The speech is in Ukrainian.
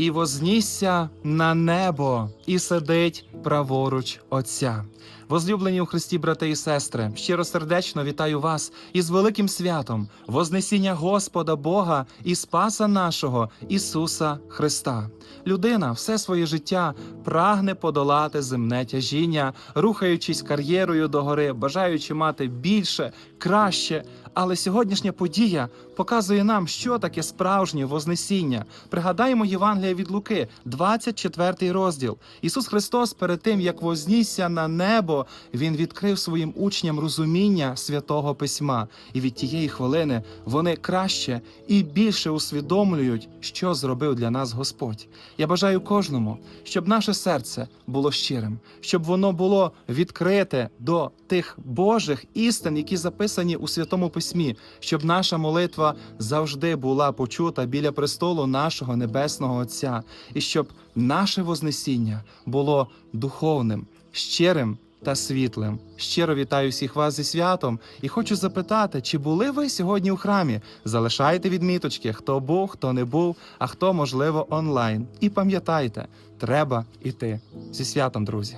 і вознісся на небо, і сидить праворуч Отця. Возлюблені у Христі, брати і сестри, щиросердечно вітаю вас із великим святом, Вознесіння Господа Бога і Спаса нашого Ісуса Христа. Людина все своє життя прагне подолати земне тяжіння, рухаючись кар'єрою догори, бажаючи мати більше, краще. Але сьогоднішня подія показує нам, що таке справжнє Вознесіння. Пригадаємо Євангелія від Луки, 24 розділ. Ісус Христос, перед тим як вознісся на небо, Він відкрив своїм учням розуміння святого письма. І від тієї хвилини вони краще і більше усвідомлюють, що зробив для нас Господь. Я бажаю кожному, щоб наше серце було щирим, щоб воно було відкрите до тих Божих істин, які записані у святому письмі, щоб наша молитва завжди була почута біля престолу нашого небесного Отця, і щоб наше Вознесіння було духовним, щирим. Та світлим. Щиро вітаю всіх вас зі святом і хочу запитати, чи були ви сьогодні у храмі? Залишайте відміточки, хто був, хто не був, а хто, можливо, онлайн. І пам'ятайте, треба іти зі святом, друзі.